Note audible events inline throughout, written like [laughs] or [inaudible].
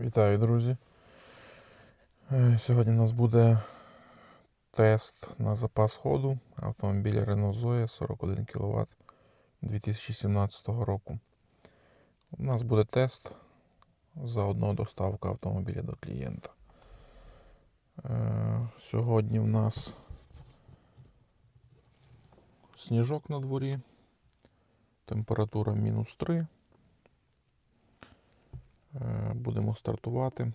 Вітаю, друзі. Е, Сьогодні у нас буде тест на запас ходу автомобіля Renault Zoe 41 кВт 2017 року. У нас буде тест заодно доставка автомобіля до клієнта. Е, Сьогодні в нас сніжок на дворі, температура мінус 3. Е, Будемо стартувати.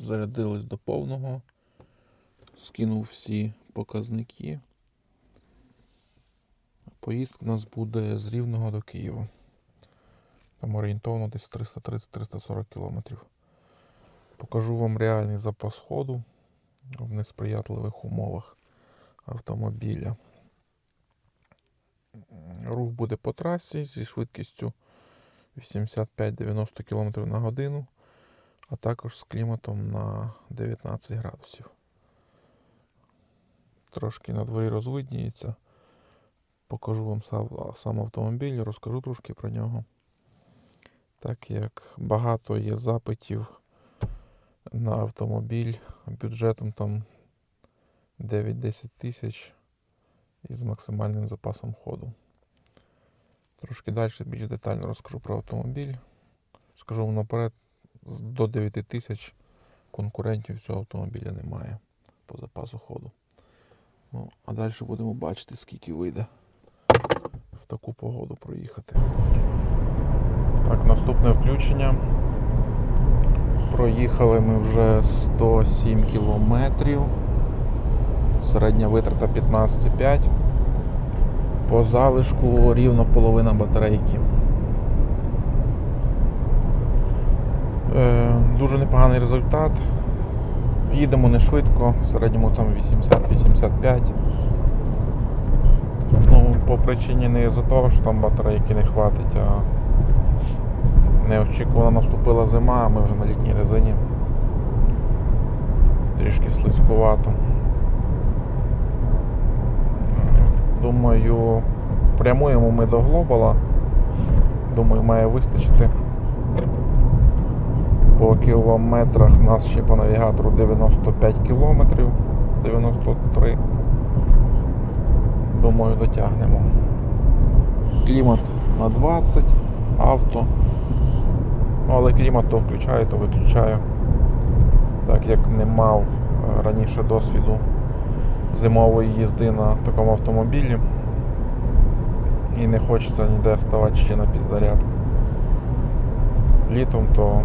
Зарядились до повного. Скинув всі показники. Поїздка у нас буде з Рівного до Києва. Там орієнтовно десь 330-340 кілометрів. Покажу вам реальний запас ходу в несприятливих умовах автомобіля. Рух буде по трасі зі швидкістю 85-90 км на годину, а також з кліматом на 19 градусів. Трошки на дворі розвидніється. Покажу вам сам, сам автомобіль, розкажу трошки про нього. Так як багато є запитів на автомобіль бюджетом там 9-10 тисяч і з максимальним запасом ходу. Трошки далі більш детально розкажу про автомобіль. Скажу вам наперед, до 9 тисяч конкурентів цього автомобіля немає по запасу ходу. Ну, а далі будемо бачити, скільки вийде в таку погоду проїхати. Так, наступне включення. Проїхали ми вже 107 кілометрів. Середня витрата 15,5. По залишку рівно половина батарейки. Е, дуже непоганий результат. Їдемо не швидко, в середньому там 80-85. Ну, по причині не за того, що там батарейки не хватить, а неочікувано наступила зима, а ми вже на літній резині. Трішки слизькувато. Думаю, прямуємо ми до Глобала. Думаю, має вистачити. По кілометрах нас ще по навігатору 95 кілометрів, 93. Думаю, дотягнемо. Клімат на 20, авто. Ну, але клімат то включаю, то виключаю. Так як не мав е, раніше досвіду зимової їзди на такому автомобілі. І не хочеться ніде ставати ще на підзарядку. Літом то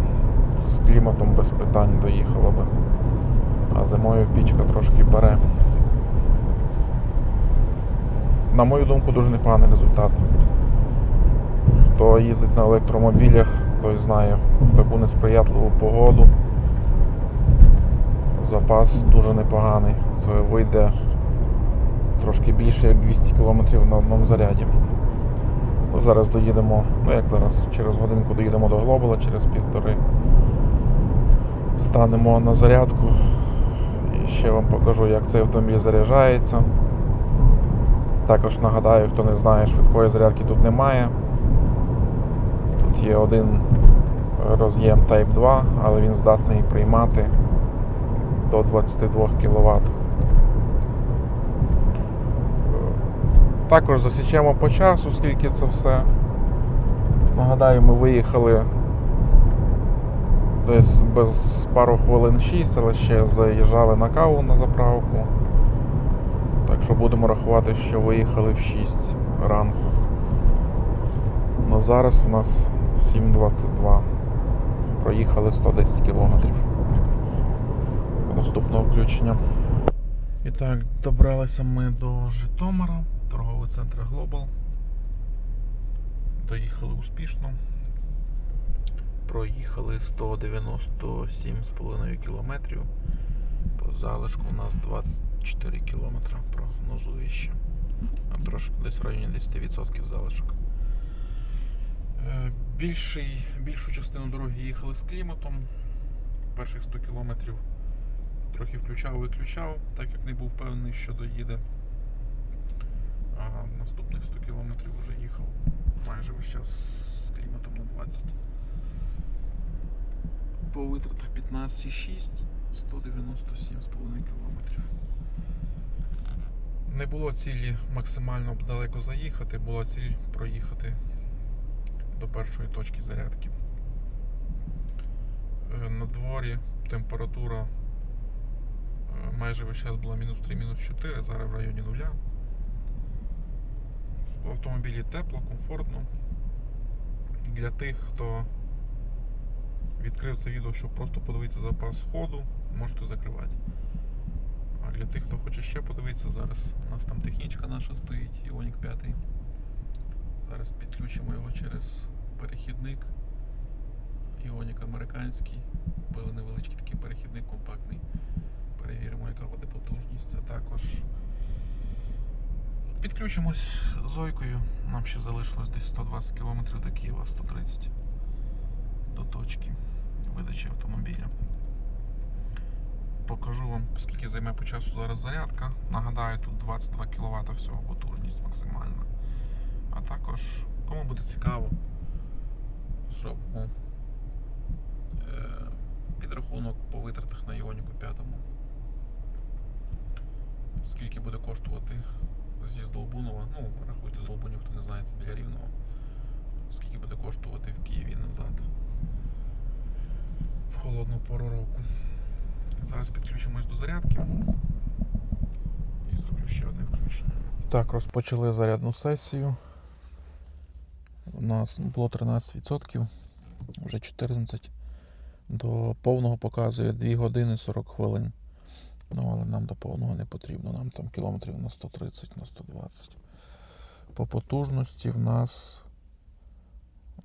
з кліматом без питань доїхала би. А зимою пічка трошки бере. На мою думку, дуже непоганий результат. Хто їздить на електромобілях, той знає в таку несприятливу погоду. Запас дуже непоганий. Це вийде трошки більше як 200 км на одному заряді. Ну, зараз доїдемо, ну як зараз, через годинку доїдемо до Глобала, через півтори. Станемо на зарядку. І ще вам покажу, як цей автомобіль заряджається. Також нагадаю, хто не знає, швидкої зарядки тут немає. Тут є один роз'єм Type 2, але він здатний приймати до 22 кВт. Також засічемо по часу, скільки це все. Нагадаю, ми виїхали десь без пару хвилин 6, але ще заїжджали на каву на заправку. Так що будемо рахувати, що виїхали в 6 ранку. Ну зараз у нас 7.22. Проїхали 110 кілометрів. Наступного включення. І так, добралися ми до Житомира, торговий центр Global. Доїхали успішно. Проїхали 197,5 кілометрів. По залишку у нас 24 кілометри прогнозує ще. Трошки десь в районі 10% залишок. Е, Більший, більшу частину дороги їхали з кліматом. Перших 100 кілометрів трохи включав-виключав, так як не був впевнений, що доїде. А наступних 100 кілометрів вже їхав майже весь час з кліматом на 20. по витратах 15,6, 197,5 кілометрів. Не було цілі максимально далеко заїхати, була ціль проїхати до першої точки зарядки. Е, На дворі температура майже весь час була мінус 3, мінус 4, зараз в районі нуля. В автомобілі тепло, комфортно. Для тих, хто відкрив це відео, щоб просто подивитися запас ходу, можете закривати. А для тих, хто хоче ще подивитися, зараз у нас там технічка наша стоїть, Іонік 5. Зараз підключимо його через перехідник. Іонік американський. Купили невеличкий такий перехідник компактний. Перевіримо, яка буде потужність. Це також підключимось зойкою. Нам ще залишилось десь 120 км до Києва, 130 до точки видачі автомобіля. Покажу вам, скільки займе по часу зараз зарядка. Нагадаю, тут 22 кВт всього потужність максимальна. А також, кому буде цікаво, зробимо е, підрахунок по витратах на Іоніку 5. Скільки буде коштувати з'їзд до Лбунова? Ну, рахуйте з Лбунів, хто не знає, це біля Рівного. Скільки буде коштувати в Києві назад в холодну пору року. Зараз підключимось до зарядки і зроблю ще одне включення. Так, розпочали зарядну сесію. У нас було 13%, вже 14. До повного показує 2 години 40 хвилин. Ну, але нам до повного не потрібно. Нам там кілометрів на 130, на 120. По потужності в нас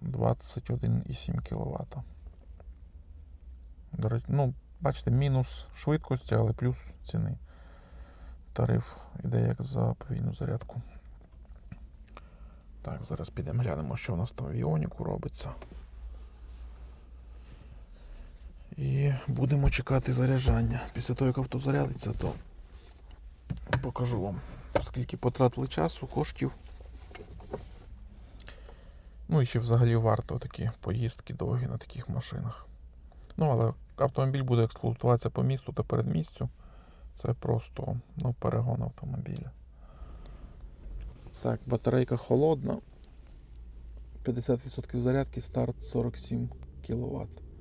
21,7 кВт. До речі, ну, бачите, мінус швидкості, але плюс ціни. Тариф іде як за повільну зарядку. Так, зараз підемо глянемо, що у нас там в Іоніку робиться. І будемо чекати заряджання. Після того, як авто зарядиться, то покажу вам, скільки потратили часу, коштів. Ну і чи взагалі варто такі поїздки довгі на таких машинах. Ну, але автомобіль буде експлуатуватися по місту та передмістю. Це просто ну, перегон автомобіля. Так, батарейка холодна. 50% зарядки, старт 47 кВт.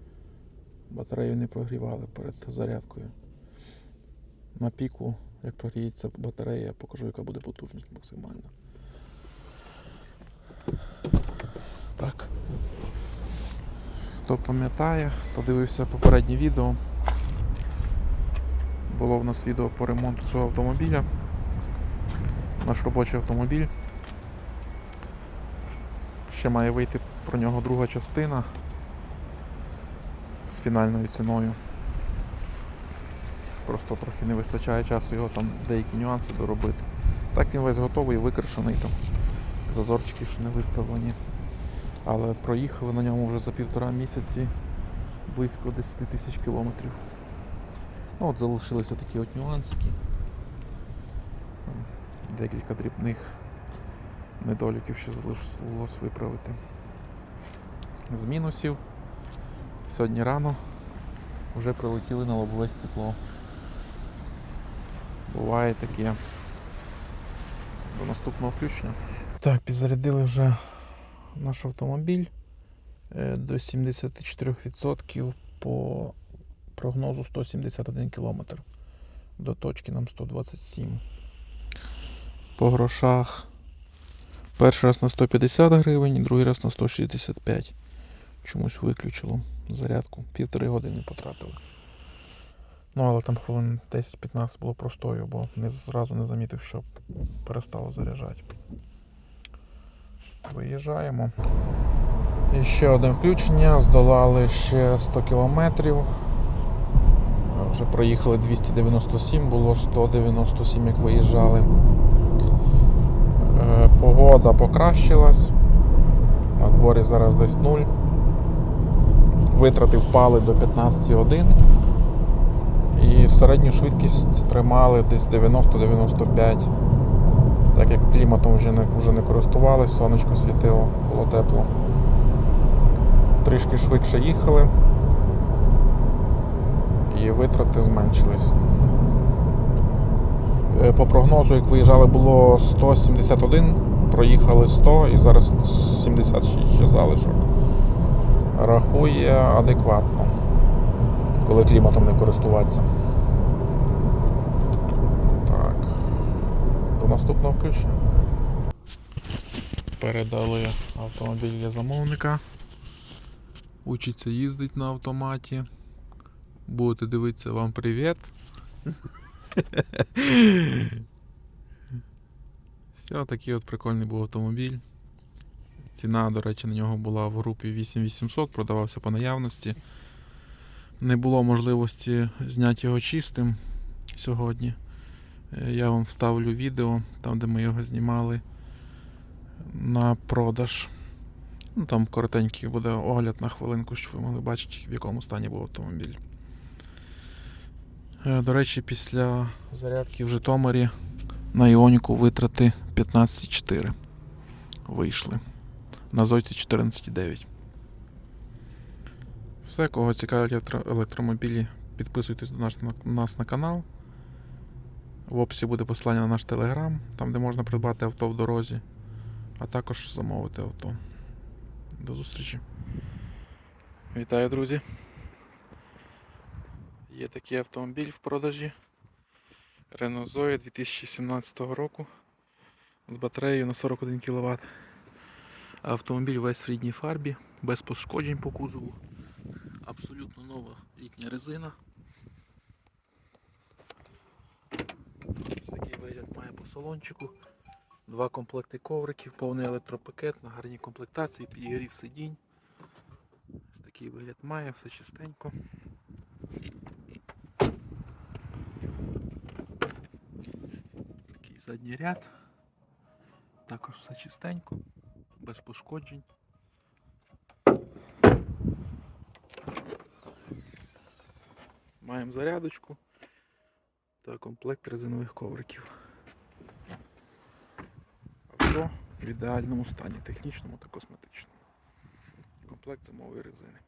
Батарею не прогрівали перед зарядкою. На піку, як прогріється батарея, я покажу, яка буде потужність максимальна. Так. Хто пам'ятає, хто дивився попереднє відео. Було в нас відео по ремонту цього автомобіля. Наш робочий автомобіль. Ще має вийти про нього друга частина з фінальною ціною. Просто трохи не вистачає часу його там деякі нюанси доробити. Так він весь готовий, викрашений там. Зазорчики ще не виставлені. Але проїхали на ньому вже за півтора місяці близько 10 тисяч кілометрів. Ну от залишилися такі от нюансики. Там декілька дрібних недоліків ще залишилось виправити. З мінусів сьогодні рано вже прилетіли на лобове стекло. Буває таке. До наступного включення. Так, підзарядили вже наш автомобіль е, до 74% по прогнозу 171 км. До точки нам 127. По грошах перший раз на 150 гривень, другий раз на 165. Чомусь виключило зарядку. Півтори години потратили. Ну, але там хвилин 10-15 було простою, бо не зразу не замітив, що перестало заряджати. Виїжджаємо. І ще одне включення. Здолали ще 100 кілометрів. Вже проїхали 297, було 197, як виїжджали. Е, Погода покращилась. На дворі зараз десь 0. Витрати впали до 15 годин. І середню швидкість тримали десь 90-95. Так як кліматом вже не, вже не користувалися, сонечко світило, було тепло. Трішки швидше їхали. і витрати зменшились. Е, По прогнозу, як виїжджали, було 171, проїхали 100 і зараз 76 ще залишок. Рахує адекватно, коли кліматом не користуватися. Так. До наступного включення. Передали автомобіль для замовника. Учиться їздить на автоматі. Будете дивитися вам привіт. [laughs] Все, такий от прикольний був автомобіль. Ціна, до речі, на нього була в групі 8800, продавався по наявності. Не було можливості зняти його чистим сьогодні. Е, Я вам вставлю відео, там, де ми його знімали на продаж. Ну, там коротенький буде огляд на хвилинку, щоб ви могли бачити, в якому стані був автомобіль. Е, До речі, після зарядки в Житомирі на Іоніку витрати 15,4 вийшли. На Зойці 14,9. Все, кого цікавлять електромобілі, підписуйтесь до нас на, нас на канал. В описі буде посилання на наш телеграм, там де можна придбати авто в дорозі, а також замовити авто. До зустрічі. Вітаю, друзі. Є такий автомобіль в продажі. Renault Zoe 2017 року з батареєю на 41 кВт. Автомобіль весь в рідній фарбі, без пошкоджень по кузову. Абсолютно нова літня резина. Ось такий вигляд має по салончику. Два комплекти ковриків, повний електропакет на гарній комплектації, підігрів сидінь. Ось такий вигляд має, все чистенько. Такий задній ряд. Також все чистенько, без пошкоджень. Маємо зарядочку та комплект резинових ковриків. Авто в ідеальному стані, технічному та косметичному. Комплект зимової резини.